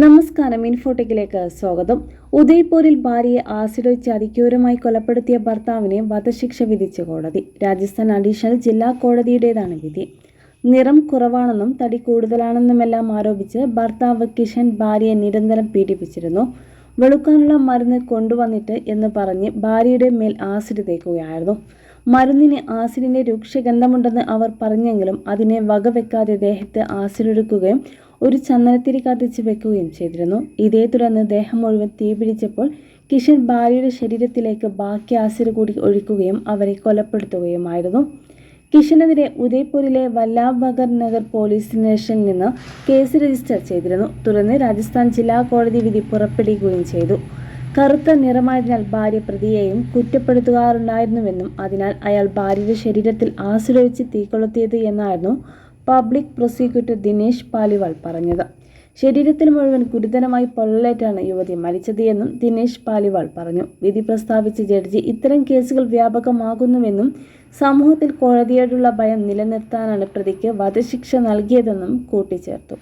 നമസ്കാരം ഇൻഫോടെക്കിലേക്ക് സ്വാഗതം. ഉദയ്പൂരിൽ ഭാര്യയെ ആസിഡ് വെച്ച് അതിക്രൂരമായി കൊലപ്പെടുത്തിയ ഭർത്താവിനെ വധശിക്ഷ വിധിച്ച കോടതി. രാജസ്ഥാൻ അഡീഷണൽ ജില്ലാ കോടതിയുടേതാണ് വിധി. നിറം കുറവാണെന്നും തടി കൂടുതലാണെന്നുമെല്ലാം ആരോപിച്ച് ഭർത്താവ് കിഷൻ ഭാര്യയെ നിരന്തരം പീഡിപ്പിച്ചിരുന്നു. വെളുക്കാനുള്ള മരുന്ന് കൊണ്ടുവന്നിട്ട് എന്ന് പറഞ്ഞ് ഭാര്യയുടെ മേൽ ആസിഡ് തേക്കുകയായിരുന്നു. മരുന്നിന് ആസിഡിന്റെ രൂക്ഷഗന്ധമുണ്ടെന്ന് അവർ പറഞ്ഞെങ്കിലും അതിനെ വകവെക്കാതെ ദേഹത്ത് ആസിഡ് എടുക്കുകയും ഒരു ചന്ദനത്തിരി കത്തിച്ച് വെക്കുകയും ചെയ്തിരുന്നു. ഇതേ തുടർന്ന് ദേഹം മുഴുവൻ തീപിടിച്ചപ്പോൾ കിഷൻ ഭാര്യയുടെ ശരീരത്തിലേക്ക് ബാക്കി ആസിഡ് കൂടി ഒഴിക്കുകയും അവരെ കൊലപ്പെടുത്തുകയുമായിരുന്നു. കിഷനെതിരെ ഉദയ്പൂരിലെ വല്ലാഭഗർ നഗർ പോലീസ് സ്റ്റേഷനിൽ നിന്ന് കേസ് രജിസ്റ്റർ ചെയ്തിരുന്നു. തുടർന്ന് രാജസ്ഥാൻ ജില്ലാ കോടതി വിധി പുറപ്പെടുകയും ചെയ്തു. കറുത്ത നിറമായതിനാൽ ഭാര്യ പ്രതിയെയും കുറ്റപ്പെടുത്തുകാറുണ്ടായിരുന്നുവെന്നും അതിനാൽ അയാൾ ഭാര്യയുടെ ശരീരത്തിൽ ഒഴിച്ച് തീ കൊളുത്തിയത് എന്നായിരുന്നു പബ്ലിക് പ്രോസിക്യൂട്ടർ ദിനേശ് പാലിവാൾ പറഞ്ഞത്. ശരീരത്തിൽ മുഴുവൻ ഗുരുതരമായി പൊള്ളലേറ്റാണ് യുവതി മരിച്ചത് എന്നും ദിനേശ് പാലിവാൾ പറഞ്ഞു. വിധി പ്രസ്താവിച്ച ജഡ്ജി ഇത്തരം കേസുകൾ വ്യാപകമാകുന്നുവെന്നും സമൂഹത്തിൽ കോടതിയോടുള്ള ഭയം നിലനിർത്താനാണ് പ്രതിക്ക് വധശിക്ഷ നൽകിയതെന്നും കൂട്ടിച്ചേർത്തു.